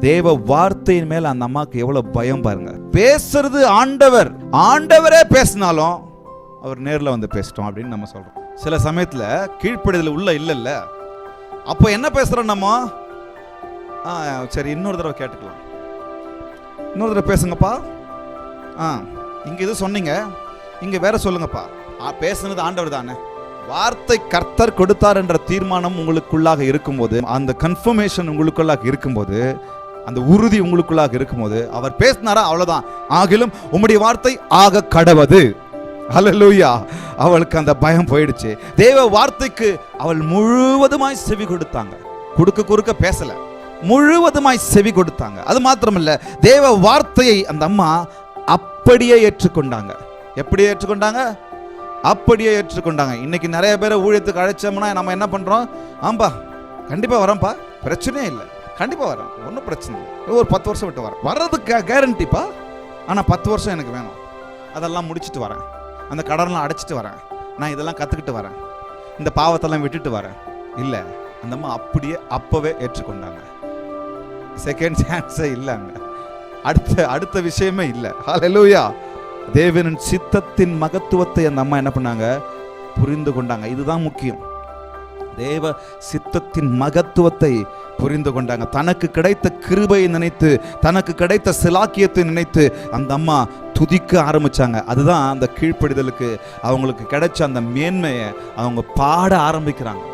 தேவ வார்த்தையின் மேல அந்த அம்மாவுக்கு எவ்வளவு பயம் பாருங்க. பேசுறது ஆண்டவர். ஆண்டவரே பேசினாலும் அவர் நேர்ல வந்து பேசிட்டோம் அப்படின்னு நம்ம சொல்றோம். சில சமயத்துல கீழ்ப்படிதல் உள்ள இல்லைல்ல. அப்போ என்ன பேசுறோம் நம்ம? ஆ சரி இன்னொரு தடவை கேட்டுக்கலாம். இன்னொரு தடவை பேசுங்கப்பா. ஆ இங்க இது சொன்னீங்க? இங்க வேற சொல்லுங்கப்பா. பேசுனது ஆண்டவர் தானே வார்த்தை கர்த்தர் கொடுத்தார் என்ற தீர்மானம் உங்களுக்குள்ளாக இருக்கும்போது அந்த கன்ஃபர்மேஷன் உங்களுக்குள்ளாக இருக்கும்போது அந்த உறுதி உங்களுக்குள்ளாக இருக்கும்போது அவர் பேசினாரா? அவ்வளவுதான். ஆகிலும் உம்முடைய வார்த்தை ஆக கடவது. அலலூயா அவளுக்கு அந்த பயம் போயிடுச்சு. தேவ வார்த்தைக்கு அவள் முழுவதுமாய் செவி கொடுத்தாங்க. குறுக்க குறுக்க பேசலை. முழுவதுமாய் செவி கொடுத்தாங்க. அது மாத்திரமல்ல தேவ வார்த்தையை அந்த அம்மா அப்படியே ஏற்றுக்கொண்டாங்க. எப்படியே ஏற்றுக்கொண்டாங்க? அப்படியே ஏற்றுக்கொண்டாங்க. இன்னைக்கு நிறைய பேரை ஊழியத்துக்கு அழைச்சோம்னா நம்ம என்ன பண்றோம்? ஆம்பா கண்டிப்பா வரேன்ப்பா பிரச்சனையே இல்லை. கண்டிப்பாக வரேன். ஒன்றும் பிரச்சனை இல்லை. ஒரு பத்து வருஷம் விட்டு வரேன். வர்றதுக்கு கேரண்டிப்பா ஆனால் பத்து வருஷம் எனக்கு வேணும். அதெல்லாம் முடிச்சிட்டு வரேன். அந்த கடன்லாம் அடைச்சிட்டு வரேன். நான் இதெல்லாம் கற்றுக்கிட்டு வரேன். இந்த பாவத்தெல்லாம் விட்டுட்டு வரேன். இல்லை அந்த அம்மா அப்படியே அப்போவே ஏற்றுக்கொண்டாங்க. செகண்ட் சான்ஸே இல்லைங்க அடுத்த அடுத்த விஷயமே இல்லை. ஹalleluya தேவனின் சித்தத்தின் மகத்துவத்தை அந்த அம்மா என்ன பண்ணாங்க? புரிந்து கொண்டாங்க. இதுதான் முக்கியம். தேவ சித்தத்தின் மகத்துவத்தை புரிந்து கொண்டாங்க. தனக்கு கிடைத்த கிருபையை நினைத்து தனக்கு கிடைத்த சிலாக்கியத்தை நினைத்து அந்த அம்மா துதிக்க ஆரம்பித்தாங்க அதுதான் அந்த கீழ்ப்படிதலுக்கு அவங்களுக்கு கிடைச்ச அந்த மேன்மையை அவங்க பாட ஆரம்பிக்கிறாங்க.